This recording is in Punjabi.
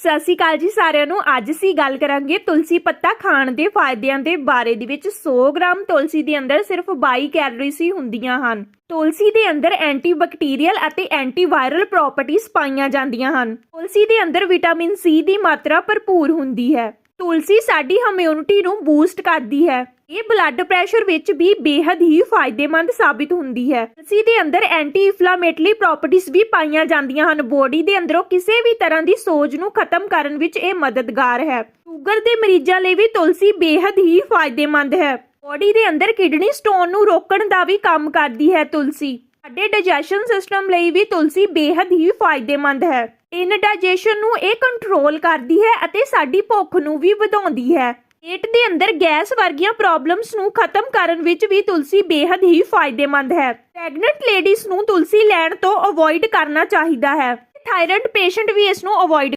ਸਤਿ ਸ਼੍ਰੀ ਅਕਾਲ ਜੀ ਸਾਰਿਆਂ ਨੂੰ। ਅੱਜ ਅਸੀਂ ਗੱਲ ਕਰਾਂਗੇ ਤੁਲਸੀ ਪੱਤਾ ਖਾਣ ਦੇ ਫਾਇਦਿਆਂ ਦੇ ਬਾਰੇ ਦੇ ਵਿੱਚ। 100 ਗ੍ਰਾਮ ਤੁਲਸੀ ਦੇ ਅੰਦਰ ਸਿਰਫ 22 ਕੈਲੋਰੀਜ਼ ਹੀ ਹੁੰਦੀਆਂ ਹਨ। ਤੁਲਸੀ ਦੇ ਅੰਦਰ ਐਂਟੀਬੈਕਟੀਰੀਅਲ ਅਤੇ ਐਂਟੀਵਾਇਰਲ ਪ੍ਰਾਪਰਟੀਆਂ ਪਾਈਆਂ ਜਾਂਦੀਆਂ ਹਨ। ਤੁਲਸੀ ਦੇ ਅੰਦਰ ਵਿਟਾਮਿਨ ਸੀ ਦੀ ਮਾਤਰਾ ਭਰਪੂਰ ਹੁੰਦੀ ਹੈ। ਤੁਲਸੀ ਸਾਡੀ ਇਮਿਊਨਿਟੀ ਨੂੰ ਬੂਸਟ ਕਰਦੀ ਹੈ। ਇਹ ਬਲੱਡ ਪ੍ਰੈਸ਼ਰ ਵਿੱਚ ਵੀ ਬੇਹੱਦ ਹੀ ਫਾਇਦੇਮੰਦ ਸਾਬਿਤ ਹੁੰਦੀ ਹੈ। ਲੱਸੀ ਦੇ ਅੰਦਰ ਐਂਟੀ ਇਨਫਲਾਮੇਟਰੀ ਪ੍ਰੋਪਰਟੀਆਂ ਵੀ ਪਾਈਆਂ ਜਾਂਦੀਆਂ ਹਨ। ਬੋਡੀ ਦੇ ਅੰਦਰੋਂ ਕਿਸੇ ਵੀ ਤਰ੍ਹਾਂ ਦੀ ਸੋਜ ਨੂੰ ਖਤਮ ਕਰਨ ਵਿੱਚ ਇਹ ਮਦਦਗਾਰ ਹੈ। ਸ਼ੂਗਰ ਦੇ ਮਰੀਜ਼ਾਂ ਲਈ ਵੀ ਤੁਲਸੀ ਬੇਹੱਦ ਹੀ ਫਾਇਦੇਮੰਦ ਹੈ। ਬੋਡੀ ਦੇ ਅੰਦਰ ਕਿਡਨੀ ਸਟੋਨ ਨੂੰ ਰੋਕਣ ਦਾ ਵੀ ਕੰਮ ਕਰਦੀ ਹੈ ਤੁਲਸੀ। ਸਾਡੇ ਡਾਈਜੈਸ਼ਨ ਸਿਸਟਮ ਲਈ ਵੀ ਤੁਲਸੀ ਬੇਹੱਦ ਹੀ ਫਾਇਦੇਮੰਦ ਹੈ। ਇਨ ਡਾਈਜੈਸ਼ਨ ਨੂੰ ਇਹ ਕੰਟਰੋਲ ਕਰਦੀ ਹੈ ਅਤੇ ਸਾਡੀ ਭੁੱਖ ਨੂੰ ਵੀ ਵਧਾਉਂਦੀ ਹੈ। ਪੇਟ ਦੇ ਅੰਦਰ ਗੈਸ ਵਰਗੀਆਂ ਪ੍ਰੋਬਲਮਸ ਨੂੰ ਖਤਮ ਕਰਨ ਵਿੱਚ ਵੀ ਤੁਲਸੀ ਬੇहद ਹੀ ਫਾਇਦੇਮੰਦ ਹੈ। ਪ੍ਰੈਗਨੈਂਟ ਲੇਡੀਜ਼ ਨੂੰ ਤੁਲਸੀ ਲੈਣ ਤੋਂ ਅਵੋਇਡ ਕਰਨਾ ਚਾਹੀਦਾ ਹੈ। ਥਾਇਰਾਇਡ ਪੇਸ਼ੈਂਟ ਵੀ ਇਸ ਨੂੰ ਅਵੋਇਡ